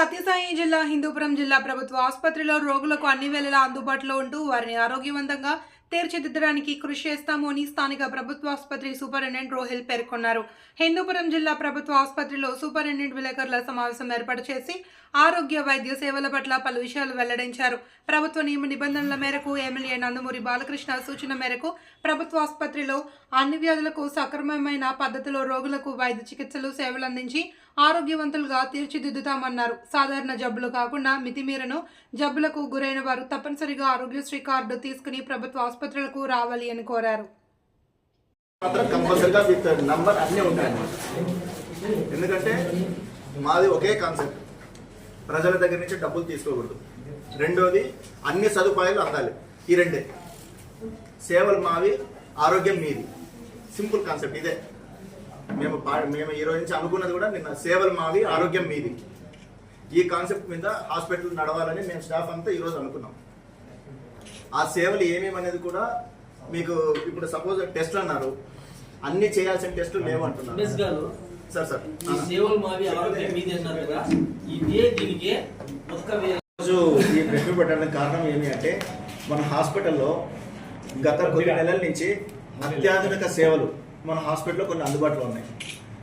సత్యసాయి జిల్లా హిందూపురం జిల్లా ప్రభుత్వ ఆసుపత్రిలో రోగులకు అన్ని వేళలా అందుబాటులో ఉంటూ వారిని ఆరోగ్యవంతంగా తీర్చిదిద్దడానికి కృషి చేస్తాము అని స్థానిక ప్రభుత్వ ఆసుపత్రి సూపరింటెండెంట్ రోహిల్ పేర్కొన్నారు. హిందూపురం జిల్లా ప్రభుత్వ ఆసుపత్రిలో సూపరింటెండెంట్ విలేకరుల సమావేశం ఏర్పాటు చేసి ఆరోగ్య వైద్య సేవల పట్ల పలు విషయాలు వెల్లడించారు. ప్రభుత్వ నియమ నిబంధనల మేరకు ఎమ్మెల్యే నందమూరి బాలకృష్ణ సూచన మేరకు ప్రభుత్వ ఆసుపత్రిలో అన్ని వ్యాధులకు సక్రమమైన పద్ధతిలో రోగులకు వైద్య చికిత్సలు సేవలు అందించి ఆరోగ్యవంతులుగా తీర్చిదిద్దుతామన్నారు. సాధారణ జబ్బులు కాకుండా మితిమీరను జబ్బులకు గురైన వారు తప్పనిసరిగా ఆరోగ్యశ్రీ కార్డు తీసుకుని ప్రభుత్వ ఆసుపత్రులకు రావాలి అని కోరారు. అన్నీ ఎందుకంటే మాది ఒకే కాన్సెప్ట్. ప్రజల దగ్గర నుంచి డబ్బులు తీసుకోకూడదు. రెండోది అన్ని సదుపాయాలు అందాలి. ఈ రెండే. సేవలు మావి ఆరోగ్యం మీది. సింపుల్ కాన్సెప్ట్ ఇదే. మేము పా- మేము ఈ రోజు నుంచి అనుకున్నది కూడా నిన్న సేవలు మావి ఆరోగ్యం మీది. ఈ కాన్సెప్ట్ మీద హాస్పిటల్ నడవాలని మేము స్టాఫ్ అంతా ఈరోజు అనుకున్నాం. ఆ సేవలు ఏమేమి అనేది కూడా మీకు ఇప్పుడు సపోజ్ టెస్ట్లు అన్నారు. అన్ని చేయాల్సిన టెస్టులు లేవు అంటున్నారు. Sir sir. ఈ సేవలు మావి ఆరోగ్యం మీది అన్నారు కదా ఇదే దీనికే ఒక్క వే- రోజు ఈ మీట్ పెట్టడానికి కారణం ఏమి అంటే మన హాస్పిటల్లో గత కొన్ని నెలల నుంచి అత్యాధునిక సేవలు మన హాస్పిటల్లో కొన్ని అందుబాటులో ఉన్నాయి.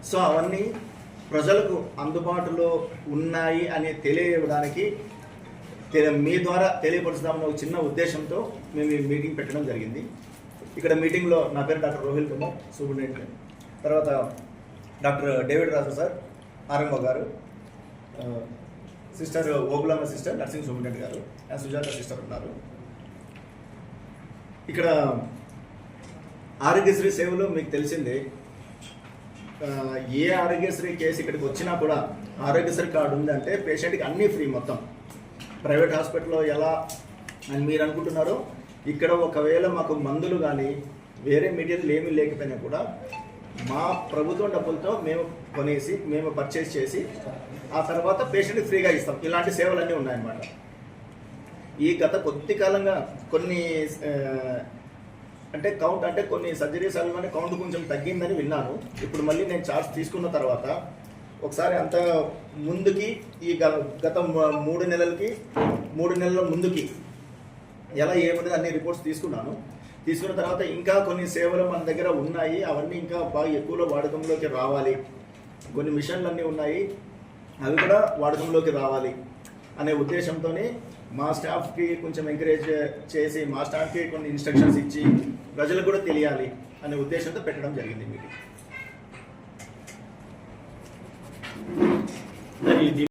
సో అవన్నీ ప్రజలకు అందుబాటులో ఉన్నాయి అని తెలియడానికి మీ ద్వారా తెలియపరుస్తామన్న ఒక చిన్న ఉద్దేశంతో మేము ఈ మీటింగ్ పెట్టడం జరిగింది. ఇక్కడ మీటింగ్లో నా పేరు డాక్టర్ రోహిల్ కుమార్ సూపరింటెండెంట్. తర్వాత doctor David Raju sir Arambha గారు sister Ogulamma sister nursing superintendent గారు అండ్ సుజాత సిస్టర్ ఉన్నారు. ఇక్కడ ఆరోగ్యశ్రీ సేవలు మీకు తెలిసిందే ఏ ఆరోగ్యశ్రీ కేసు ఇక్కడికి వచ్చినా కూడా ఆరోగ్యశ్రీ కార్డు ఉందంటే పేషెంట్కి అన్నీ ఫ్రీ మొత్తం. ప్రైవేట్ హాస్పిటల్లో ఎలా అని మీరు అనుకుంటున్నారో ఇక్కడ ఒకవేళ మాకు మందులు కానీ వేరే మెటీరియల్ ఏమీ లేకపోయినా కూడా మా ప్రభుత్వం డబ్బులతో మేము కొనేసి మేము పర్చేస్ చేసి ఆ తర్వాత పేషెంట్కి ఫ్రీగా ఇస్తాం. ఇలాంటి సేవలన్నీ ఉన్నాయన్నమాట. ఈ గత కొద్ది కాలంగా కొన్ని అంటే కౌంట్ అంటే కొన్ని సర్జరీస్ అవ్వగానే కౌంట్ కొంచెం తగ్గిందని విన్నాను. ఇప్పుడు మళ్ళీ నేను చార్జ్ తీసుకున్న తర్వాత ఒకసారి అంత ముందుకి ఈ గ- గత మూడు నెలలకి మూడు నెలల ముందుకి ఎలా ఏముంది అన్ని రిపోర్ట్స్ తీసుకున్నాను. తీసుకున్న తర్వాత ఇంకా కొన్ని సేవలు మన దగ్గర ఉన్నాయి. అవన్నీ ఇంకా బాగా ఎక్కువలో వాడకంలోకి రావాలి. కొన్ని మిషన్లు అన్నీ ఉన్నాయి. అవి కూడా వాడకంలోకి రావాలి అనే ఉద్దేశంతోనే మా స్టాఫ్కి కొంచెం ఎంకరేజ్ చేసి మా స్టాఫ్కి కొన్ని ఇన్స్ట్రక్షన్స్ ఇచ్చి ప్రజలకు కూడా తెలియాలి అనే ఉద్దేశంతో పెట్టడం జరిగింది మీకు